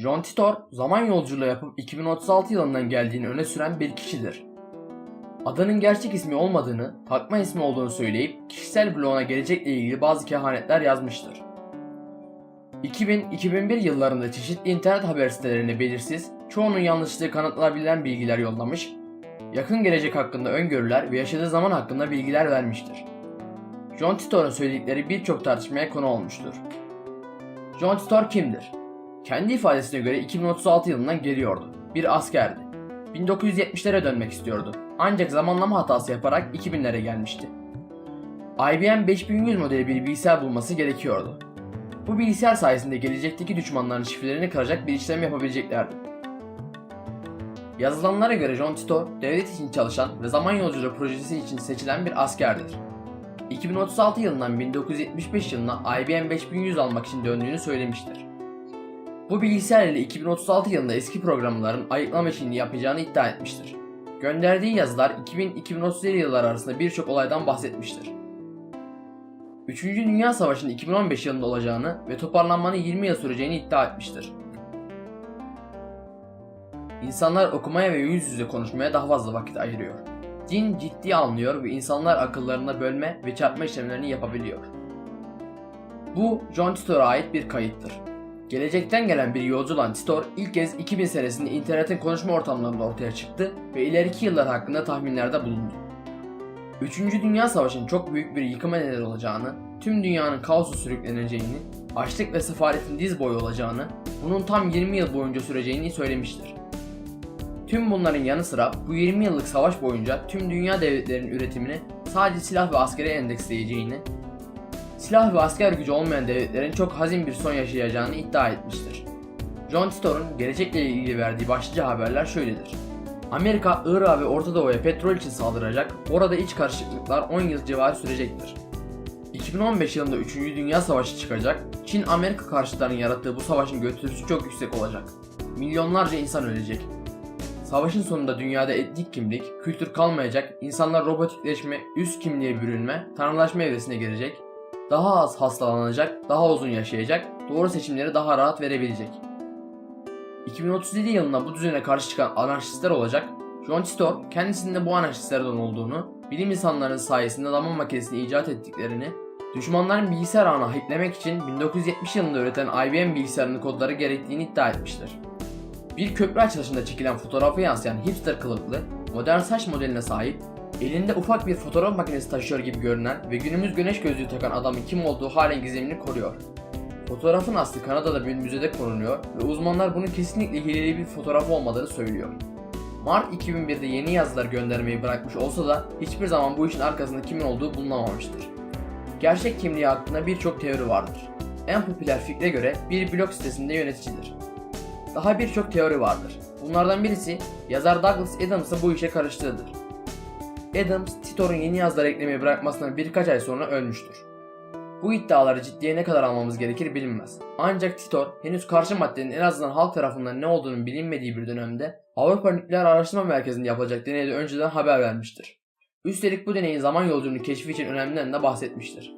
John Titor zaman yolculuğu yapıp 2036 yılından geldiğini öne süren bir kişidir. Adanın gerçek ismi olmadığını, takma ismi olduğunu söyleyip kişisel bloğuna gelecekle ilgili bazı kehanetler yazmıştır. 2000-2001 yıllarında çeşitli internet haber sitelerine belirsiz, çoğunun yanlışlığı kanıtlanabilen bilgiler yollamış, yakın gelecek hakkında öngörüler ve yaşadığı zaman hakkında bilgiler vermiştir. John Titor'un söyledikleri birçok tartışmaya konu olmuştur. John Titor kimdir? Kendi ifadesine göre 2036 yılından geliyordu. Bir askerdi. 1970'lere dönmek istiyordu. Ancak zamanlama hatası yaparak 2000'lere gelmişti. IBM 5100 modeli bir bilgisayar bulması gerekiyordu. Bu bilgisayar sayesinde gelecekteki düşmanların şifrelerini kıracak bir işlem yapabileceklerdi. Yazılanlara göre John Titor, devlet için çalışan ve zaman yolculuğu projesi için seçilen bir askerdir. 2036 yılından 1975 yılına IBM 5100 almak için döndüğünü söylemiştir. Bu bilgisayar ile 2036 yılında eski programların ayıklama işini yapacağını iddia etmiştir. Gönderdiği yazılar 2000-2037 yılları arasında birçok olaydan bahsetmiştir. 3. Dünya Savaşı'nın 2015 yılında olacağını ve toparlanmanın 20 yıl süreceğini iddia etmiştir. İnsanlar okumaya ve yüz yüze konuşmaya daha fazla vakit ayırıyor. Din ciddiye alınıyor ve insanlar akıllarına bölme ve çarpma işlemlerini yapabiliyor. Bu John Titor'a ait bir kayıttır. Gelecekten gelen bir yolcu olan Titor ilk kez 2000 senesinde internetin konuşma ortamlarında ortaya çıktı ve ileriki yıllar hakkında tahminlerde bulundu. 3. Dünya Savaşı'nın çok büyük bir yıkıma neden olacağını, tüm dünyanın kaosu sürükleneceğini, açlık ve sefaletin diz boyu olacağını, bunun tam 20 yıl boyunca süreceğini söylemiştir. Tüm bunların yanı sıra bu 20 yıllık savaş boyunca tüm dünya devletlerinin üretimini sadece silah ve askere endeksleyeceğini, silah ve asker gücü olmayan devletlerin çok hazin bir son yaşayacağını iddia etmiştir. John Titor'un gelecekle ilgili verdiği başlıca haberler şöyledir. Amerika, Irak'a ve Orta Doğu'ya petrol için saldıracak, orada iç karışıklıklar 10 yıl civarı sürecektir. 2015 yılında 3. Dünya Savaşı çıkacak, Çin Amerika karşıtlarının yarattığı bu savaşın götürüsü çok yüksek olacak. Milyonlarca insan ölecek. Savaşın sonunda dünyada etnik kimlik, kültür kalmayacak, insanlar robotikleşme, üst kimliğe bürünme, tanrılaşma evresine girecek, daha az hastalanacak, daha uzun yaşayacak, doğru seçimleri daha rahat verebilecek. 2037 yılında bu düzene karşı çıkan anarşistler olacak, John Titor kendisinde bu anarşistlerden olduğunu, bilim insanlarının sayesinde zaman makinesini icat ettiklerini, düşmanların bilgisayar ağını hacklemek için 1970 yılında üreten IBM bilgisayarının kodları gerektiğini iddia etmiştir. Bir köprü açılışında çekilen fotoğrafı yansıyan hipster kılıklı, modern saç modeline sahip, elinde ufak bir fotoğraf makinesi taşıyor gibi görünen ve günümüz güneş gözlüğü takan adamın kim olduğu halen gizemini koruyor. Fotoğrafın aslı Kanada'da bir müzede korunuyor ve uzmanlar bunun kesinlikle hileli bir fotoğraf olmadığını söylüyor. Mart 2001'de yeni yazılar göndermeyi bırakmış olsa da hiçbir zaman bu işin arkasında kimin olduğu bulunamamıştır. Gerçek kimliği hakkında birçok teori vardır. En popüler fikre göre bir blog sitesinde yöneticidir. Daha birçok teori vardır. Bunlardan birisi yazar Douglas Adams'ın bu işe karıştığıdır. Adams, Titor'un yeni yazılar eklemeyi bırakmasından birkaç ay sonra ölmüştür. Bu iddiaları ciddiye ne kadar almamız gerekir bilinmez. Ancak Titor henüz karşı maddenin en azından halk tarafından ne olduğunu bilinmediği bir dönemde Avrupa Nükleer Araştırma Merkezi'nde yapılacak deneyde önceden haber vermiştir. Üstelik bu deneyin zaman yolculuğunu keşfi için önemlilerinden de bahsetmiştir.